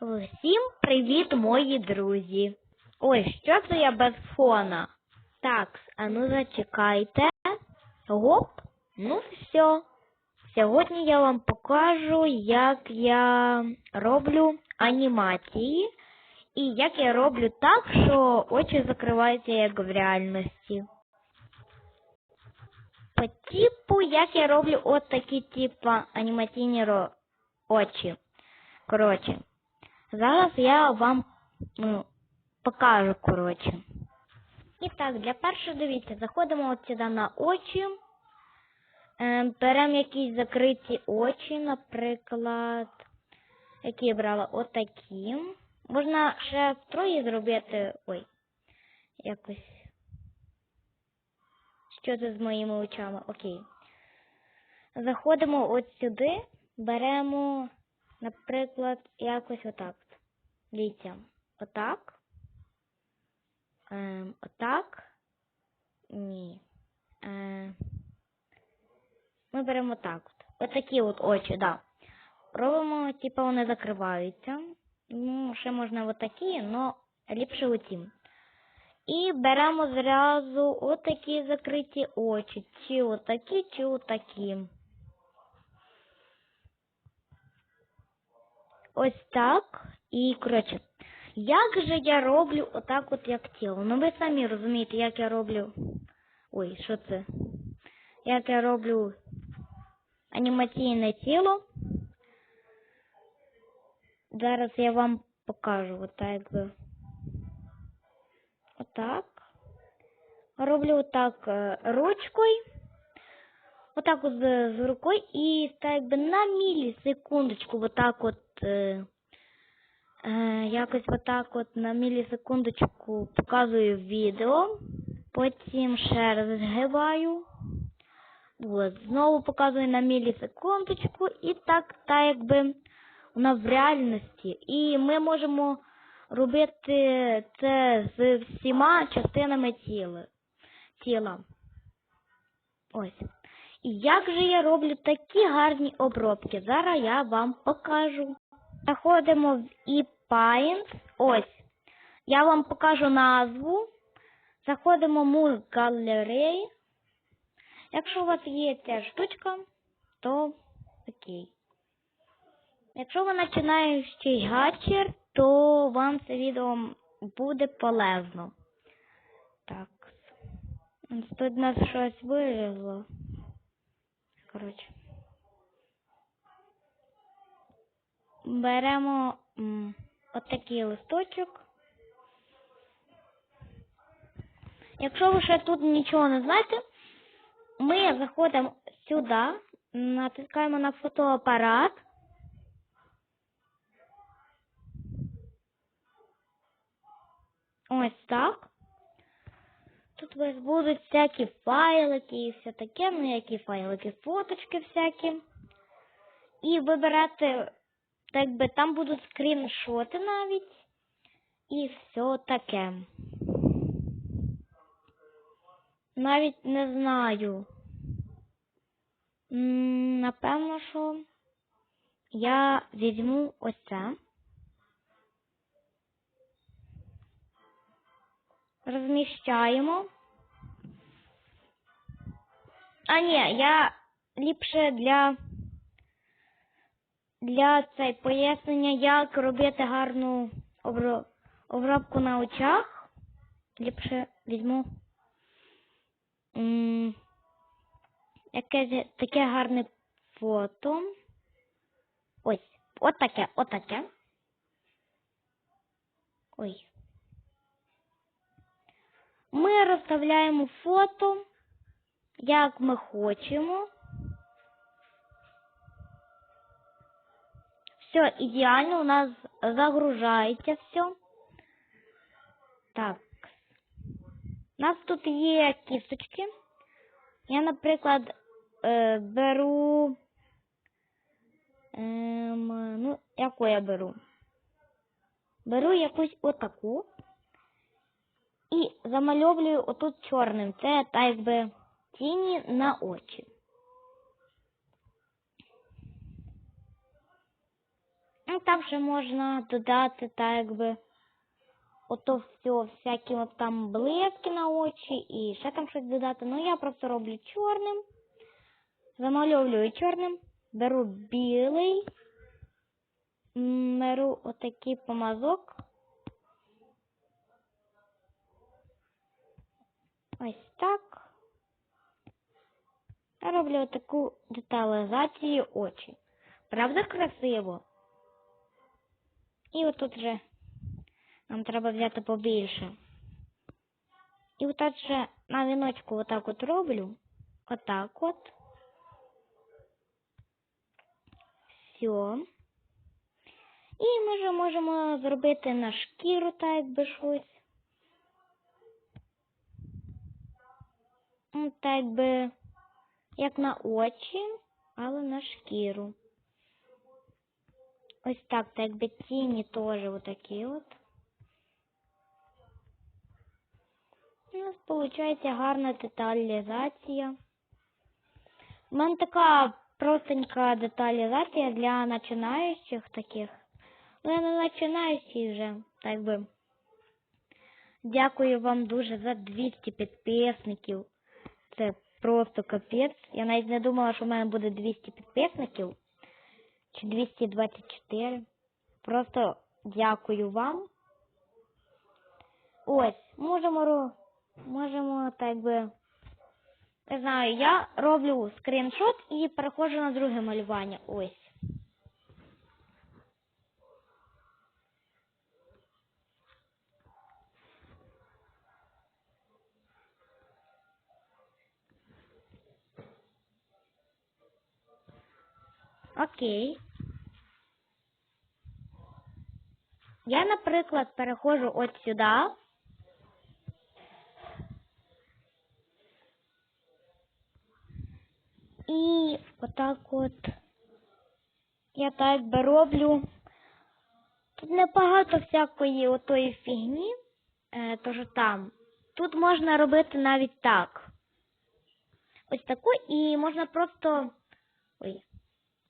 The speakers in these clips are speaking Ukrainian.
Всім привіт, мої друзі. Ой, що це я без фона? Так, а ну зачекайте. Гоп, ну все. Сьогодні я вам покажу, як я роблю анімації і як я роблю так, що очі закриваються як в реальності. По типу, як я роблю от такі типа анімаційні очі. Коротше, зараз я вам ну, покажу, коротше. І так, для першого дивіться, заходимо от сюди на очі. Е, беремо якісь закриті очі, наприклад, які я брала отакі. Можна ще втроє зробити. Ой, якось. Що це з моїми очами? Окей. Заходимо от сюди, беремо, наприклад, якось отак. Дивіться, отак. Ем, отак. Ні. Е, ми беремо так. От. Отакі от очі, да. Робимо, типу, вони закриваються. Ну, ще можна отакі, але ліпше оці. І беремо зразу отакі закриті очі. Чи отакі, чи отакі. Ось так. І, коротше, як же я роблю отак от як тіло? Ну ви самі розумієте, як я роблю. Ой, що це? Як я роблю анімаційне тіло. Зараз я вам покажу отак би. Отак. Роблю отак е, ручкою. Отак от з, рукою і так би на мілісекундочку отак от е, якось отак от на мілісекундочку показую відео. Потім ще раз згибаю. От, знову показую на мілісекундочку і так, так якби вона в реальності. І ми можемо робити це з всіма частинами тіла. тіла. Ось. І як же я роблю такі гарні обробки? Зараз я вам покажу. Заходимо в ePaint. Ось. Я вам покажу назву. Заходимо в Gallery. Якщо у вас є ця штучка, то окей. Якщо ви починаючий гачер, то вам це відео буде полезно. Так. Тут у нас щось вилізло. Коротше. Беремо отакий листочок. Якщо ви ще тут нічого не знаєте, ми заходимо сюди, натискаємо на фотоапарат. Ось так. Тут у вас будуть всякі файлики і все таке, ну які файлики, фоточки всякі. І вибирати, так би там будуть скріншоти навіть. І все таке. Навіть не знаю. Напевно, що я візьму ось це. Розміщаємо. А ні, я ліпше для для цей пояснення, як робити гарну обробку на очах. Ліпше візьму якесь таке гарне фото. Ось, от таке, от таке. Ой. Ми розставляємо фото, як ми хочемо. Все ідеально, у нас загружається все. Так. У нас тут є кісточки. Я, наприклад, е, беру. Ем, ну, яку я беру? Беру якусь отаку і замальовую отут чорним. Це так якби тіні на очі. Ну, там ще можна додати, так якби, ото все, всякі от там блиски на очі і ще там щось додати. Ну, я просто роблю чорним. Замальовую чорним, беру білий, беру отакий помазок. Ось так. Я роблю таку деталізацію очі. Правда красиво? І отут вже нам треба взяти побільше. І отак же на віночку отак от роблю. Отак от. Все. І ми вже можемо зробити на шкіру так якби щось. Ну, так якби як на очі, але на шкіру. Ось так, так якби тіні теж отакі от. У нас виходить гарна деталізація. У мене така простенька деталізація для починаючих таких. Ну, я не починаючий вже, так би. Дякую вам дуже за 200 підписників. Це просто капець. Я навіть не думала, що в мене буде 200 підписників. Чи 224. Просто дякую вам. Ось, можемо можемо так би. Не знаю, я роблю скріншот і переходжу на друге малювання. Ось. Окей. Я, наприклад, переходжу от сюди. І отак от я так би роблю. Тут небагато всякої отої фігні, е, тож там. Тут можна робити навіть так. Ось таку, і можна просто. Ой,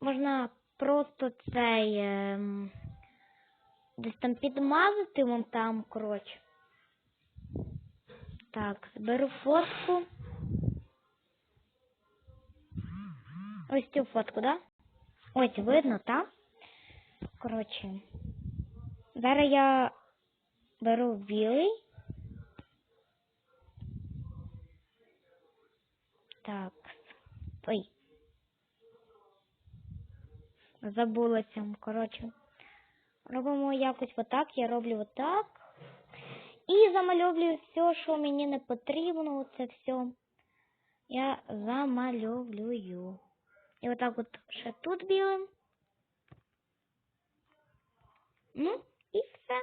можна просто цей. ем, десь там підмазати вон там, коротше. Так, зберу фотку. Ось цю фотку, да? Ось видно, так? Коротше. Зараз я беру білий. Так. Ой. Забулася. Коротше. Робимо якось отак. Я роблю отак. І замальовую все, що мені не потрібно. Це все. Я замальовую. І отак от ще тут білим. Ну, і все.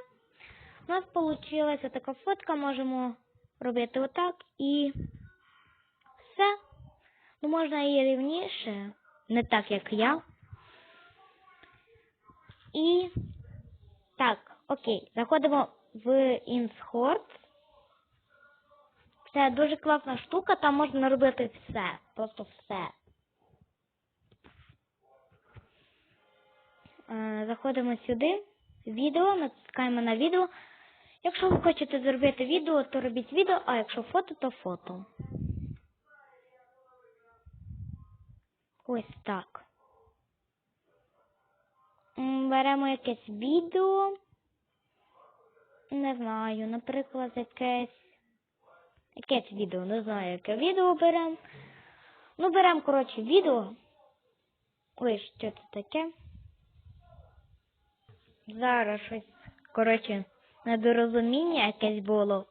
У нас вийшла така фотка, можемо робити отак і все. Ну, можна і рівніше, не так, як я. І так, окей, заходимо в InShort. Це дуже класна штука, там можна робити все, просто все. Е, Заходимо сюди, відео, натискаємо на відео. Якщо ви хочете зробити відео, то робіть відео, а якщо фото, то фото. Ось так. Беремо якесь відео. Не знаю, наприклад, якесь. Якесь відео, не знаю, яке відео беремо. Ну, беремо, коротше, відео. Ой, що це таке? Зараз щось, коротше, недорозуміння якесь було.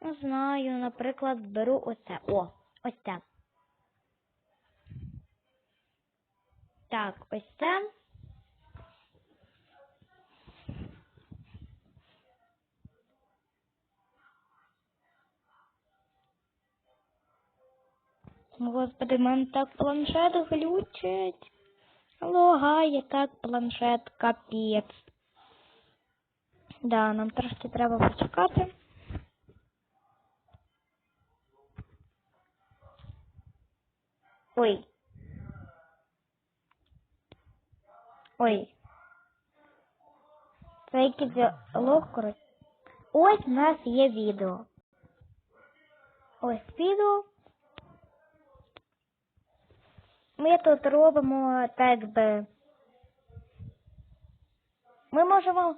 Не знаю, наприклад, беру оце. О, ось це. Так, ось це. Господи, мене так планшет глючить. Лагає так планшет, капець. Да, нам трошки треба почекати. Ой. Ой. Це якийсь діалог, коротше. Ось в нас є відео. Ось відео. Ми тут робимо так би. Ми можемо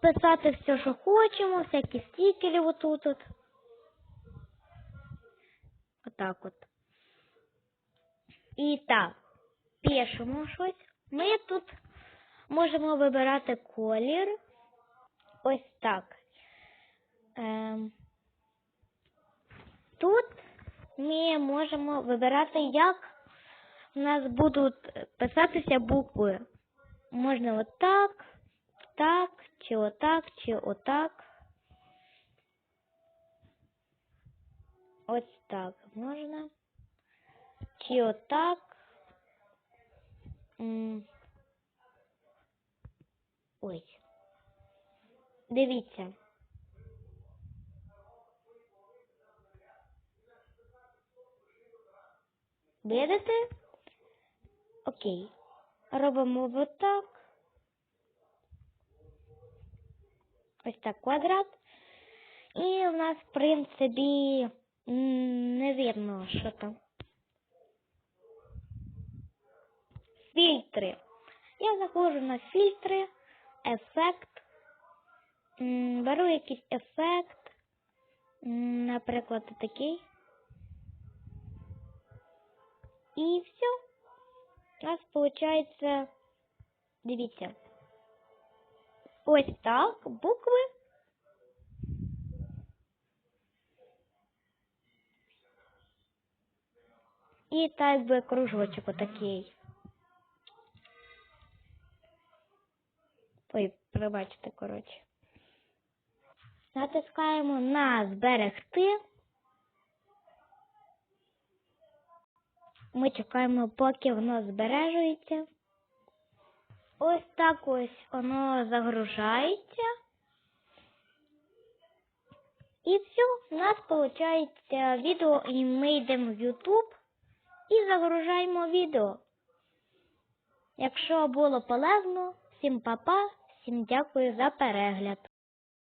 писати все, що хочемо, всякі стікери отут. -от. Отак от. І так, пишемо щось. Ми тут можемо вибирати колір. Ось так. Ем, тут ми можемо вибирати, як у нас будуть писатися букви. Можна отак, так, так, чи отак, чи отак. Ось так можна. Чи отак. Ой. Дивіться. Видите? Окей. Робимо отак. Ось так квадрат. І в нас, в принципі, не видно, що там. Фільтри. Я заходжу на фільтри, ефект. Беру якийсь ефект. Наприклад, такий. І все. У нас виходить, дивіться. Ось так, букви. І так би кружочок отакий. Ой, пробачте, коротше. Натискаємо на зберегти. Ми чекаємо, поки воно збережується. Ось так ось воно загружається. І все, у нас виходить відео, і ми йдемо в YouTube і загружаємо відео. Якщо було полезно, всім па-па, всім дякую за перегляд.